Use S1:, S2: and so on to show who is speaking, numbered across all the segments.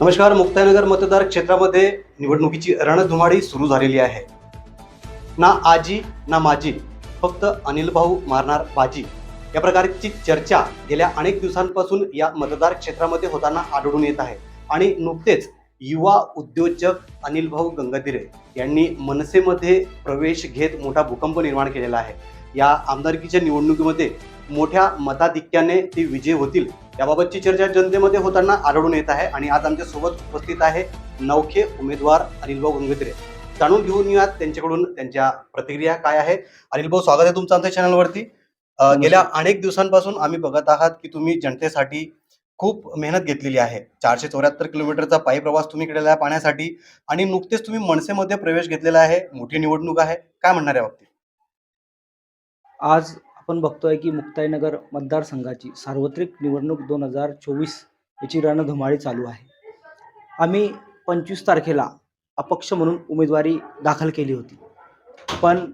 S1: नमस्कार मुक्ताईनगर मतदार क्षेत्रामध्ये निवडणुकीची रणधुमाळी सुरू झालेली आहे. ना आजी ना माजी फक्त अनिल भाऊ मारणार बाजी. या प्रकारची चर्चा गेल्या अनेक दिवसांपासून या मतदार क्षेत्रामध्ये होताना आढळून येत आहे. आणि नुकतेच युवा उद्योजक अनिल भाऊ गंगाधिरे यांनी मनसेमध्ये प्रवेश घेत मोठा भूकंप निर्माण केलेला आहे. या आमदारकीच्या निवडणुकीमध्ये मोठ्या मताधिक्याने ते विजय होतील याबाबतची चर्चा जनतेमध्ये होताना आढळून येत आहे आणि आज आमच्यासोबत उपस्थित आहे नौखे उमेदवार अनिलभाऊ गंगोत्रे जाणून घेऊन येऊयात त्यांच्याकडून त्यांच्या प्रतिक्रिया काय आहे. अनिलभाऊ स्वागत आहे तुमचं आमच्या चॅनलवरती गेल्या अनेक दिवसांपासून आम्ही बघत आहात की तुम्ही जनतेसाठी खूप मेहनत घेतलेली आहे. चारशे चौऱ्याहत्तर किलोमीटरचा पायी प्रवास तुम्ही केलेला आहे पाण्यासाठी आणि नुकतेच तुम्ही मनसेमध्ये प्रवेश घेतलेला आहे. मोठी निवडणूक आहे. काय म्हणणार या बाबतीत?
S2: आज आपण बघतोय की मुक्ताईनगर मतदारसंघाची सार्वत्रिक निवडणूक दोन हजार चोवीस याची रणधुमाळी चालू आहे. आम्ही पंचवीस तारखेला अपक्ष म्हणून उमेदवारी दाखल केली होती. पण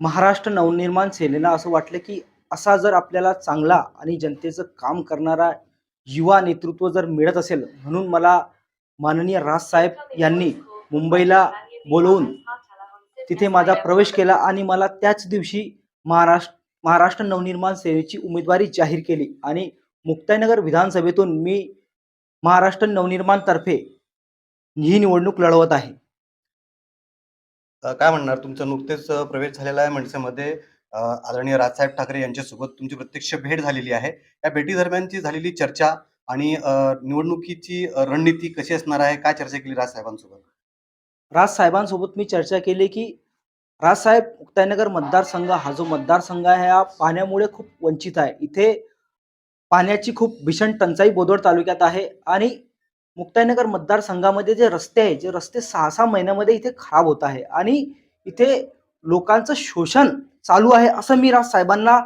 S2: महाराष्ट्र नवनिर्माण सेनेला असं वाटलं की असा जर आपल्याला चांगला आणि जनतेचं काम करणारा युवा नेतृत्व जर मिळत असेल म्हणून मला माननीय राजसाहेब यांनी मुंबईला बोलवून तिथे माझा प्रवेश केला आणि मला त्याच दिवशी महाराष्ट्र महाराष्ट्र नवनिर्माण सेनेची उमेदवारी जाहीर केली आणि मुक्ताईनगर विधानसभेतून मी महाराष्ट्र नवनिर्माणतर्फे ही निवडणूक लढवत आहे.
S1: काय म्हणणार? तुमचं नुकतेच प्रवेश झालेला आहे मनसेमध्ये. आदरणीय राजसाहेब ठाकरे यांच्यासोबत तुमची प्रत्यक्ष भेट झालेली आहे. या भेटीदरम्यानची झालेली चर्चा आणि निवडणुकीची रणनीती कशी असणार आहे? काय चर्चा केली राजसाहेबांसोबत?
S2: राजसाहेबांसोबत मी चर्चा केली की राजसाहेब मुक्ताईनगर मतदारसंघ हा जो मतदारसंघ आहे हा पाण्यामुळे खूप वंचित आहे. इथे पाण्याची खूप भीषण टंचाई बोदवड तालुक्यात आहे आणि मुक्ताईनगर मतदारसंघामध्ये जे रस्ते आहे जे रस्ते सहा सहा महिन्यामध्ये इथे खराब होत आहे आणि इथे लोकांचं शोषण चालू आहे असं मी राजसाहेबांना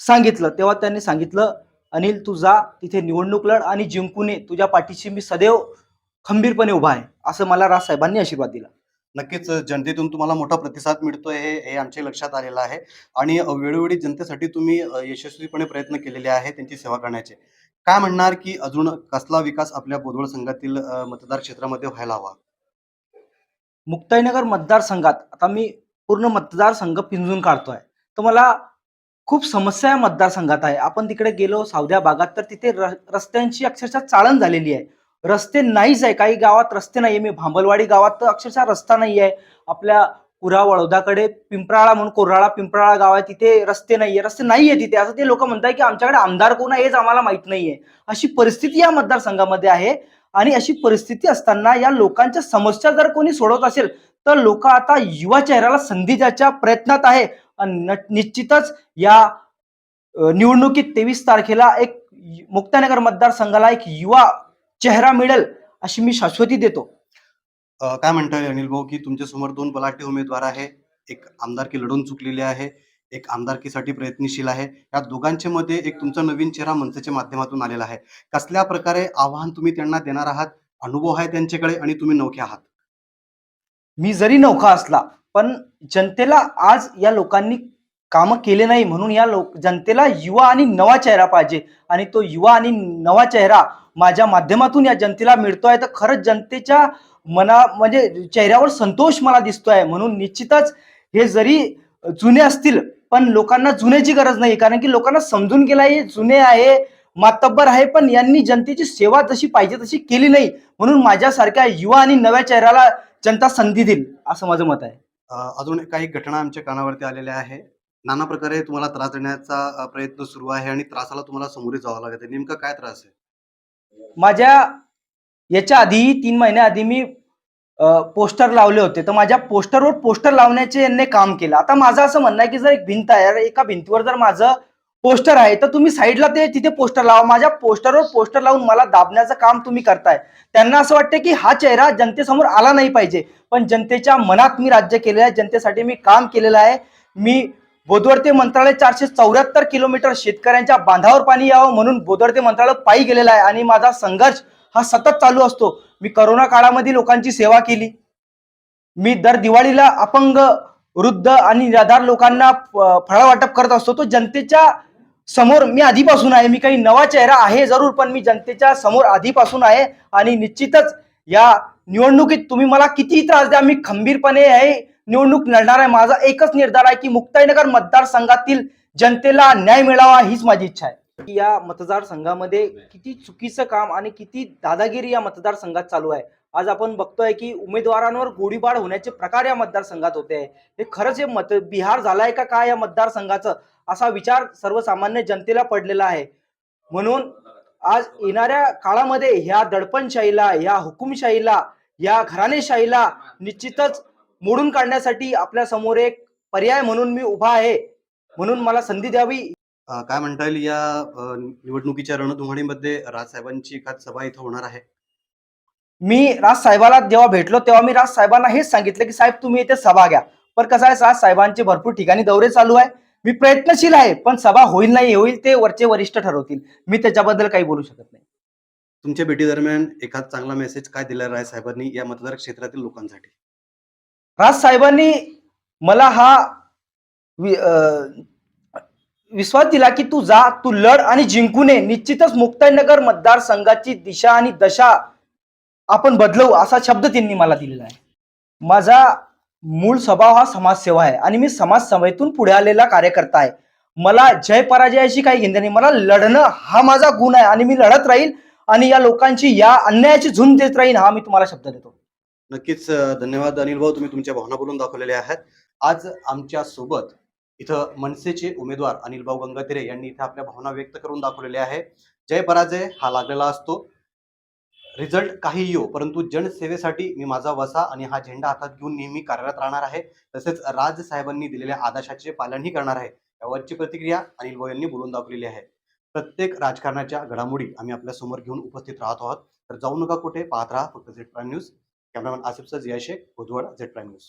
S2: सांगितलं. तेव्हा त्यांनी सांगितलं अनिल तू जा तिथे निवडणूक लढ आणि जिंकून तुझ्या पाठीशी मी सदैव खंबीरपणे उभा आहे. असं मला राजसाहेबांनी आशीर्वाद दिला.
S1: नक्कीच जनतेतून तुम्हाला मोठा प्रतिसाद मिळतोय हे हे आमच्या लक्षात आलेलं आहे. आणि वेळोवेळी जनतेसाठी तुम्ही यशस्वीपणे प्रयत्न केलेले आहे त्यांची सेवा करण्याचे. काय म्हणणार की अजून कसला विकास आपल्या बोदवड संघातील मतदार क्षेत्रामध्ये व्हायला हवा?
S2: मुक्ताईनगर मतदारसंघात आता मी पूर्ण मतदारसंघ पिंजून काढतोय. तर मला खूप समस्या या मतदारसंघात आहे. आपण तिकडे गेलो सावध्या भागात तर तिथे र- रस्त्यांची अक्षरशः चाळण झालेली आहे. रस्ते नाहीच आहे. काही गावात रस्ते नाहीये. मी भांबलवाडी गावात तर अक्षरशः रस्ता नाही आहे आपल्या पुरा वडोदाकडे पिंपराळा म्हणून कोराळा पिंपराळा गाव आहे. तिथे रस्ते नाहीये. रस्ते नाहीये तिथे. असं ते लोक म्हणतात की आमच्याकडे आमदार कोण आहे हेच आम्हाला माहीत नाहीये. अशी परिस्थिती या मतदारसंघामध्ये आहे. आणि अशी परिस्थिती असताना या लोकांच्या समस्या जर कोणी सोडवत असेल तर लोक आता युवा चेहऱ्याला संधी द्यायच्या प्रयत्नात आहे. निश्चितच या निवडणुकीत तेवीस तारखेला एक मुक्तानगर मतदारसंघाला एक युवा चेहरा मिळेल अशी मी शाश्वती देतो.
S1: काय म्हणताय अनिल भाऊ की तुमच्यासमोर दोन बलाढ्य उमेदवार आहे. एक आमदारकी लढून चुकलेले आहे. एक आमदारकीसाठी प्रयत्नशील आहे. या दोघांच्या मध्ये एक तुमचा नवीन चेहरा मनसेच्या माध्यमातून आलेला आहे. कसल्या प्रकारे आव्हान तुम्ही त्यांना देणार आहात? अनुभव आहे त्यांच्याकडे आणि तुम्ही नौखे आहात.
S2: मी जरी नौका असला पण जनतेला आज या लोकांनी कामं केले नाही म्हणून या लोक जनतेला युवा आणि नवा चेहरा पाहिजे. आणि तो युवा आणि नवा चेहरा माझ्या माध्यमातून या जनतेला मिळतोय तर खरंच जनतेच्या मना म्हणजे चेहऱ्यावर संतोष मला दिसतोय म्हणून निश्चितच हे जरी जुने असतील पण लोकांना जुन्याची गरज नाही कारण की लोकांना समजून गेला हे जुने आहे मातब्बर आहे पण यांनी जनतेची सेवा जशी पाहिजे तशी केली नाही म्हणून माझ्यासारख्या युवा आणि नव्या चेहऱ्याला जनता संधी देईल असं माझं मत आहे.
S1: अजून काही घटना आमच्या कानावरती आलेल्या आहे. नाना प्रकारे तुम्हाला त्रास देण्याचा प्रयत्न सुरू आहे आणि त्रासाला तुम्हाला समोरे जावं लागत नेमका काय त्रास आहे?
S2: माझ्या याच्या आधी तीन महिन्याआधी मी पोस्टर लावले होते. तर माझ्या पोस्टरवर पोस्टर लावण्याचे यांनी काम केलं. आता माझं असं म्हणणं आहे की जर एक भिंत आहे एका भिंतीवर जर माझं पोस्टर आहे तर तुम्ही साईडला ते तिथे पोस्टर लावा. माझ्या पोस्टरवर पोस्टर लावून मला दाबण्याचं काम तुम्ही करताय. त्यांना असं वाटतं की हा चेहरा जनतेसमोर आला नाही पाहिजे. पण जनतेच्या मनात मी राज्य केलेलं आहे जनतेसाठी मी काम केलेलं आहे. मी बोदवड ते मंत्रालय चारशे चौऱ्याहत्तर किलोमीटर शेतकऱ्यांच्या बांधावर पाणी यावं म्हणून बोदवड ते मंत्रालय पायी गेलेला आहे आणि माझा संघर्ष हा सतत चालू असतो. मी करोना काळामध्ये लोकांची सेवा केली. मी दर दिवाळीला अपंग वृद्ध आणि निराधार लोकांना फ- वाटप करत असतो. तो जनतेच्या समोर मी आधीपासून आहे. मी काही नवा चेहरा आहे जरूर पण मी जनतेच्या समोर आधीपासून आहे आणि निश्चितच या निवडणुकीत तुम्ही मला कितीही त्रास द्या. मी खंबीरपणे हे निवडणूक लढणार आहे. माझा एकच निर्धार आहे की मुक्ताईनगर मतदारसंघातील जनतेला न्याय मिळावा हीच माझी इच्छा आहे. या मतदारसंघामध्ये किती चुकीचं काम आणि किती दादागिरी या मतदारसंघात चालू आहे? आज आपण बघतोय की उमेदवारांवर गोळीबार होण्याचे प्रकार या मतदारसंघात होते आहे. हे खरंच हे मत बिहार झालाय का काय या मतदारसंघाचं? असा विचार सर्वसामान्य जनतेला पडलेला आहे. म्हणून आज येणाऱ्या काळामध्ये ह्या दडपणशाहीला ह्या हुकुमशाहीला या घराणेशाहीला निश्चितच मोडून काढण्यासाठी आपल्यासमोर एक पर्याय म्हणून मी उभा आहे. म्हणून मला संधी द्यावी.
S1: काय म्हणता येईल या निवडणुकीच्या रणधुमाळीमध्ये राजसाहेबांची एखाद सभा इथं होणार आहे?
S2: मी राज साहेबाला जेव्हा भेटलो तेव्हा मी राज साहेबांना हेच सांगितलं की साहेब तुम्ही इथे सभा घ्या. पण कसं आहे राज साहेबांचे भरपूर ठिकाणी दौरे चालू आहे. मी प्रयत्नशील आहे पण सभा होईल नाही होईल ते वरचे वरिष्ठ ठरवतील. मी त्याच्याबद्दल काही बोलू शकत नाही.
S1: तुमच्या भेटी दरम्यान एखाद चांगला मेसेज काय दिला राजसाहेबांनी या मतदार क्षेत्रातील लोकांसाठी?
S2: राज साहेबांनी मला हा विश्वास दिला की तू जा तू लढ आणि जिंकून ये निश्चितच मुक्ताईनगर मतदारसंघाची दिशा आणि दशा आपण बदलवू असा शब्द त्यांनी मला दिलेला आहे. माझा मूळ स्वभाव हा समाजसेवा आहे आणि मी समाजसेवेतून पुढे आलेला कार्यकर्ता आहे. मला जय पराजयाशी काही घेणं नाही मला लढणं हा माझा गुण आहे आणि मी लढत राहील आणि या लोकांची या अन्यायाची झुंज देत राहील हा मी तुम्हाला शब्द देतो.
S1: नक्कीच धन्यवाद अनिल भाऊ तुम्ही तुमच्या भावना बोलून दाखवलेल्या आहेत. आज आमच्यासोबत इथं मनसेचे उमेदवार अनिल भाऊ यांनी इथे आपल्या भावना व्यक्त करून दाखवलेल्या आहे. जय पराजय हा लागलेला असतो. रिझल्ट काही येऊ परंतु जनसेवेसाठी मी माझा वसा आणि हा झेंडा हातात घेऊन नेहमी कार्यरत राहणार आहे. तसेच राज साहेबांनी दिलेल्या आदेशाचे पालनही करणार आहे. यावरची प्रतिक्रिया अनिल भाऊ यांनी बोलून दाखवलेली आहे. प्रत्येक राजकारणाच्या घडामोडी आम्ही आपल्यासमोर घेऊन उपस्थित राहत आहोत. तर जाऊ नका कुठे पाहत राहा फक्त Z Prime News cameraman Asif sir Jiya Shaikh Budhwad Z Prime News